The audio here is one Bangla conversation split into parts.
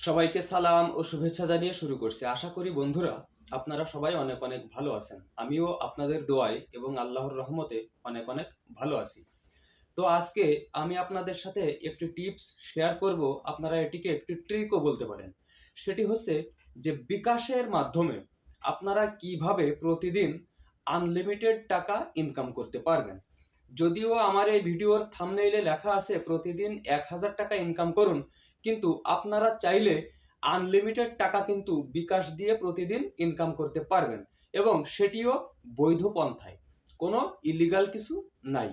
সবাইকে সালাম ও শুভেচ্ছা জানিয়ে শুরু করছি। আশা করি বন্ধুরা আপনারা সবাই অনেক অনেক ভালো আছেন। আমিও আপনাদের দোয়ায় এবং আল্লাহর রহমতে অনেক অনেক ভালো আছি। তো আজকে আমি আপনাদের সাথে একটি টিপস শেয়ার করব। আপনারা এটিকে একটি ট্রিকও বলতে পারেন। সেটি হচ্ছে যে বিকাশের মাধ্যমে আপনারা কীভাবে প্রতিদিন আনলিমিটেড টাকা ইনকাম করতে পারবেন। যদিও আমার এই ভিডিওর থামনেইলে লেখা আছে, প্রতিদিন এক হাজার টাকা ইনকাম করুন। কিন্তু আপনারা চাইলে আনলিমিটেড টাকা কিন্তু বিকাশ দিয়ে প্রতিদিন ইনকাম করতে পারবেন এবং সেটিও বৈধ পন্থায়, কোনো ইলিগাল কিছু নাই।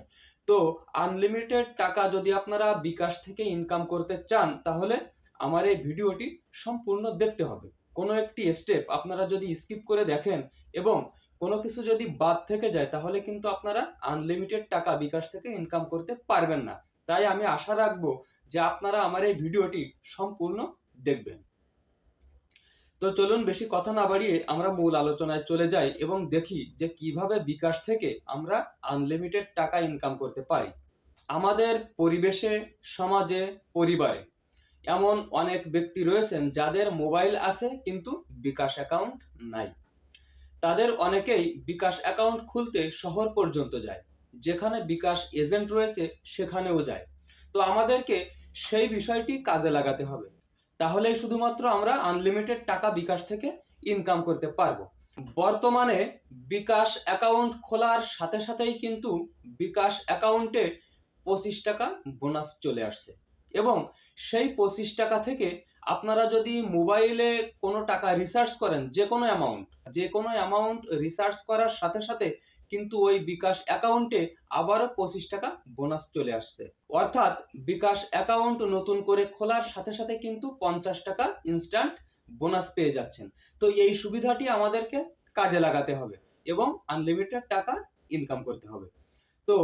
তো আনলিমিটেড টাকা যদি আপনারা বিকাশ থেকে ইনকাম করতে চান, তাহলে আমার এই ভিডিওটি সম্পূর্ণ দেখতে হবে। কোনো একটি স্টেপ আপনারা যদি স্কিপ করে দেখেন এবং কোনো কিছু যদি বাদ থেকে যায়, তাহলে কিন্তু আপনারা আনলিমিটেড টাকা বিকাশ থেকে ইনকাম করতে পারবেন না। তাই আমি আশা রাখব যে আপনারা আমার এই ভিডিওটি সম্পূর্ণ দেখবেন। তো চলুন বেশি কথা না বাড়িয়ে আমরা মূল আলোচনায় চলে যাই এবং দেখি যে কীভাবে বিকাশ থেকে আমরা আনলিমিটেড টাকা ইনকাম করতে পারি। আমাদের পরিবেশে, সমাজে, পরিবারে এমন অনেক ব্যক্তি রয়েছেন যাদের মোবাইল আছে কিন্তু বিকাশ অ্যাকাউন্ট নাই। তাদের অনেকেই বিকাশ অ্যাকাউন্ট খুলতে শহর পর্যন্ত যায়, যেখানে বিকাশ এজেন্ট রয়েছে সেখানেও যায়। তো আমাদেরকে সেই বিষয়টি কাজে লাগাতে হবে। তাহলেই শুধুমাত্র আমরা আনলিমিটেড টাকা বিকাশ থেকে ইনকাম করতে পারব। বর্তমানে বিকাশ অ্যাকাউন্ট খোলার সাথে সাথেই কিন্তু বিকাশ অ্যাকাউন্টে পঁচিশ টাকা বোনাস চলে আসছে। এবং সেই পঁচিশ টাকা থেকে আপনারা যদি মোবাইলে কোনো টাকা রিসার্চ করেন যে কোনো অ্যামাউন্ট যে কোনো অ্যামাউন্ট রিসার্চ করার সাথে সাথে কিন্তু ওই বিকাশ অ্যাকাউন্টে আবারও পঁচিশ টাকা বোনাস চলে আসছে। অর্থাৎ বিকাশ অ্যাকাউন্ট নতুন করে খোলার সাথে সাথে কিন্তু পঞ্চাশ টাকা ইনস্ট্যান্ট বোনাস পেয়ে যাচ্ছেন। তো এই সুবিধাটি আমাদেরকে কাজে লাগাতে হবে এবং আনলিমিটেড টাকা ইনকাম করতে হবে। তো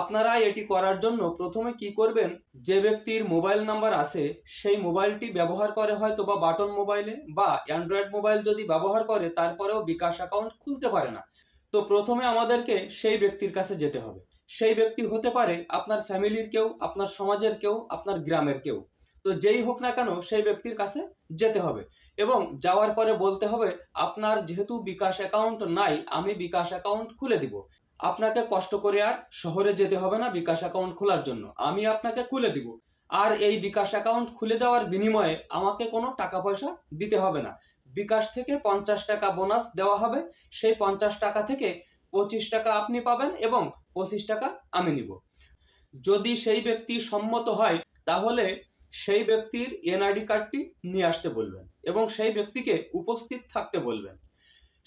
আপনারা এটি করার জন্য প্রথমে কি করবেন, যে ব্যক্তির মোবাইল নাম্বার আছে, সেই মোবাইলটি ব্যবহার করে হয়তো বা বাটন মোবাইলে বা অ্যান্ড্রয়েড মোবাইল যদি ব্যবহার করে, তারপরেও বিকাশ অ্যাকাউন্ট খুলতে পারে না। তো প্রথমে আমাদেরকে সেই ব্যক্তির কাছে যেতে হবে। সেই ব্যক্তি হতে পারে আপনার ফ্যামিলির কেউ, আপনার সমাজের কেউ, আপনার গ্রামের কেউ। তো যেই হোক না কেন সেই ব্যক্তির কাছে যেতে হবে এবং যাওয়ার পরে বলতে হবে, আপনার যেহেতু বিকাশ অ্যাকাউন্ট নাই, আমি বিকাশ অ্যাকাউন্ট খুলে দিব। আপনাকে কষ্ট করে আর শহরে যেতে হবে না বিকাশ অ্যাকাউন্ট খোলার জন্য। আমি আপনাকে খুলে দিব। আর এই বিকাশ অ্যাকাউন্ট খুলে দেওয়ার বিনিময়ে আমাকে কোনো টাকা পয়সা দিতে হবে না। বিকাশ থেকে পঞ্চাশ টাকা বোনাস দেওয়া হবে। সেই পঞ্চাশ টাকা থেকে পঁচিশ টাকা আপনি পাবেন এবং পঁচিশ টাকা আমি নিব। যদি সেই ব্যক্তি সম্মত হয়, তাহলে সেই ব্যক্তির এনআইডি কার্ডটি নিয়ে আসতে বলবেন এবং সেই ব্যক্তিকে উপস্থিত থাকতে বলবেন।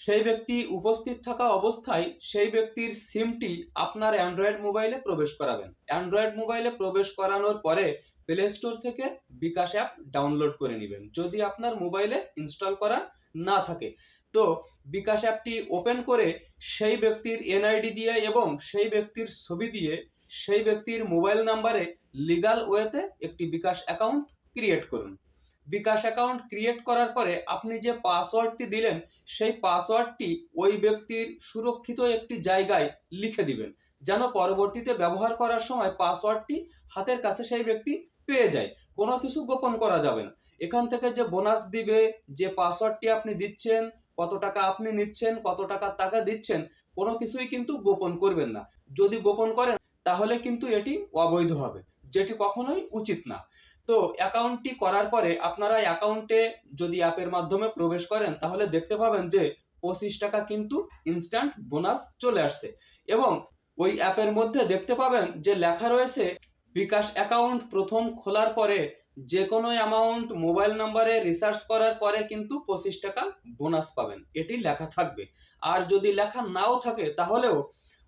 সেই ব্যক্তি উপস্থিত থাকা অবস্থায় সেই ব্যক্তির সিমটি আপনার অ্যান্ড্রয়েড মোবাইলে প্রবেশ করাবেন। অ্যান্ড্রয়েড মোবাইলে প্রবেশ করানোর পরে প্লে স্টোর থেকে বিকাশ অ্যাপ ডাউনলোড করে নেবেন। যদি আপনার মোবাইলে ইনস্টল করা না থাকে, তো বিকাশ অ্যাপটি ওপেন করে সেই ব্যক্তির এনআইডি দিয়ে এবং সেই ব্যক্তির ছবি দিয়ে সেই ব্যক্তির মোবাইল নাম্বারে লিগাল ওয়েতে একটি বিকাশ অ্যাকাউন্ট ক্রিয়েট করুন। বিকাশ অ্যাকাউন্ট ক্রিয়েট করার পরে আপনি যে পাসওয়ার্ডটি দিলেন, সেই পাসওয়ার্ডটি ওই ব্যক্তির সুরক্ষিত একটি জায়গায় লিখে দিবেন। যেন পরবর্তীতে ব্যবহার করার সময় পাসওয়ার্ডটি হাতের কাছে সেই ব্যক্তি পেয়ে যায়। কোনো কিছু গোপন করা যাবে না। এখান থেকে যে বোনাস দিবে, যে পাসওয়ার্ডটি আপনি দিচ্ছেন, কত টাকা আপনি নিচ্ছেন, কত টাকা টাকা দিচ্ছেন, কোনো কিছুই কিন্তু গোপন করবেন না। যদি গোপন করেন, তাহলে কিন্তু এটি অবৈধ হবে, যেটি কখনোই উচিত না। তো অ্যাকাউন্টটি করার পরে আপনারা অ্যাকাউন্টে যদি অ্যাপের মাধ্যমে প্রবেশ করেন, তাহলে দেখতে পাবেন যে পঁচিশ টাকা কিন্তু ইনস্ট্যান্ট বোনাস চলে আসছে। এবং ওই অ্যাপের মধ্যে দেখতে পাবেন যে লেখা রয়েছে বিকাশ অ্যাকাউন্ট প্রথম খোলার পরে যে কোনো অ্যামাউন্ট মোবাইল নাম্বারে রিসার্চ করার পরে কিন্তু পঁচিশ টাকা বোনাস পাবেন। এটি লেখা থাকবে। আর যদি লেখা নাও থাকে, তাহলেও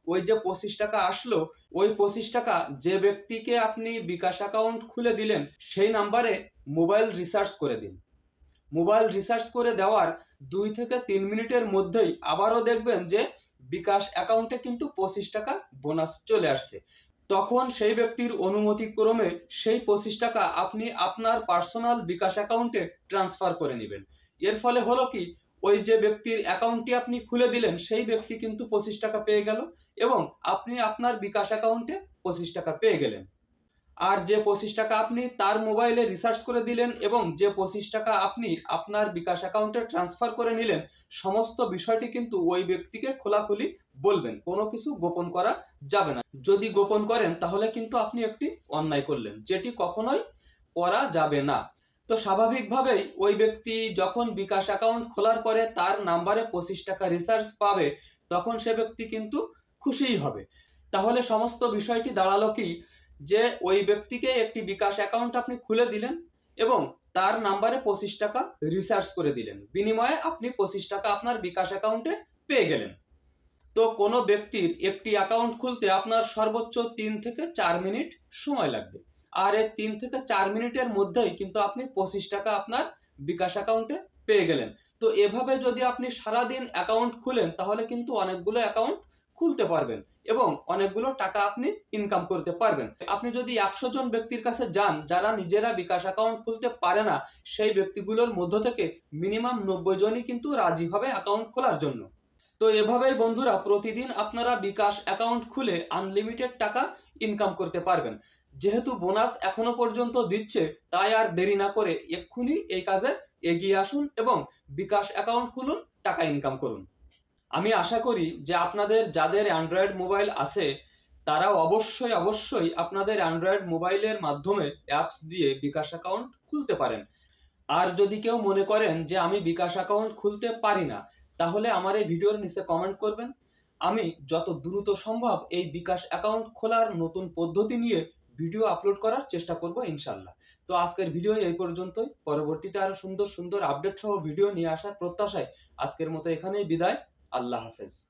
ওই যে পঁচিশ টাকা আসলো, ওই পঁচিশ টাকা যে ব্যক্তিকে আপনি বিকাশ অ্যাকাউন্ট খুলে দিলেন, সেই নাম্বারে মোবাইল রিসার্চ করে দিন। মোবাইল রিসার্চ করে দেওয়ার দুই থেকে তিন মিনিটের মধ্যেই আবারও দেখবেন যে বিকাশ অ্যাকাউন্টে কিন্তু পঁচিশ টাকা বোনাস চলে আসছে। তখন সেই ব্যক্তির অনুমতিক্রমে সেই পঁচিশ টাকা আপনি আপনার পার্সোনাল বিকাশ অ্যাকাউন্টে ট্রান্সফার করে নেবেন। এর ফলে হলো কি, ওই যে ব্যক্তির অ্যাকাউন্টটি আপনি খুলে দিলেন, সেই ব্যক্তি কিন্তু পঁচিশ টাকা পেয়ে গেল এবং আপনি আপনার বিকাশ অ্যাকাউন্টে পঁচিশ টাকা পেয়ে গেলেন। আর যে পঁচিশ টাকা আপনি তার মোবাইলে রিসার্চ করে দিলেন এবং যে পঁচিশ টাকা আপনি আপনার বিকাশ অ্যাকাউন্টে ট্রান্সফার করে নিলেন সমস্ত বিষয়টি কিন্তু ওই ব্যক্তিকে খোলাখুলি বলবেন। কোনো কিছু গোপন করা যাবে না। যদি গোপন করেন, তাহলে কিন্তু আপনি একটি অন্যায় করলেন, যেটি কখনোই করা যাবে না। তো স্বাভাবিকভাবেই ওই ব্যক্তি যখন বিকাশ অ্যাকাউন্ট খোলার পরে তার নাম্বারে পঁচিশ টাকা রিচার্জ পাবে, তখন সে ব্যক্তি কিন্তু খুশিই হবে। তাহলে সমস্ত বিষয়টি দাঁড়াল কি? যে ওই ব্যক্তিকে একটি বিকাশ অ্যাকাউন্ট আপনি খুলে দিলেন এবং তার নাম্বারে পঁচিশ টাকা রিচার্জ করে দিলেন। বিনিময়ে আপনি পঁচিশ টাকা আপনার বিকাশ অ্যাকাউন্টে পেয়ে গেলেন। তো কোনো ব্যক্তির একটি অ্যাকাউন্ট খুলতে আপনার সর্বোচ্চ তিন থেকে চার মিনিট সময় লাগবে। আর এই তিন থেকে চার মিনিটের মধ্যেই কিন্তু আপনি পঁচিশ টাকা আপনার বিকাশ অ্যাকাউন্টে পেয়ে গেলেন। তো এভাবে যদি আপনি সারাদিন অ্যাকাউন্ট খুলেন, তাহলে কিন্তু অনেকগুলো অ্যাকাউন্ট খুলতে পারবেন এবং অনেকগুলো টাকা আপনি ইনকাম করতে পারবেন। আপনি যদি একশো জন ব্যক্তির কাছে যান, যারা নিজেরা বিকাশ অ্যাকাউন্ট খুলতে পারে না, সেই ব্যক্তিগুলোর মধ্য থেকে মিনিমাম নব্বই জনই কিন্তু রাজি হবে অ্যাকাউন্ট খোলার জন্য। তো এভাবেই বন্ধুরা প্রতিদিন আপনারা বিকাশ অ্যাকাউন্ট খুলে আনলিমিটেড টাকা ইনকাম করতে পারবেন। যেহেতু বোনাস এখনও পর্যন্ত দিচ্ছে, তাই আর দেরি না করে এক্ষুনি এই কাজে এগিয়ে আসুন এবং বিকাশ অ্যাকাউন্ট খুলুন, টাকা ইনকাম করুন। আমি আশা করি যে আপনাদের যাদের অ্যান্ড্রয়েড মোবাইল আছে তারা অবশ্যই অবশ্যই আপনাদের অ্যান্ড্রয়েড মোবাইলের মাধ্যমে অ্যাপস দিয়ে বিকাশ অ্যাকাউন্ট খুলতে পারেন। আর যদি কেউ মনে করেন যে আমি বিকাশ অ্যাকাউন্ট খুলতে পারি না, তাহলে আমার এই ভিডিওর নিচে কমেন্ট করবেন। আমি যত দ্রুত সম্ভব এই বিকাশ অ্যাকাউন্ট খোলার নতুন পদ্ধতি নিয়ে ভিডিও আপলোড করার চেষ্টা করব ইনশাল্লাহ তো আজকের ভিডিও এই পর্যন্তই। পরবর্তীতে আরও সুন্দর সুন্দর আপডেট সহ ভিডিও নিয়ে আসার প্রত্যাশায় আজকের মতো এখানেই বিদায়। আল্লাহ হাফেজ।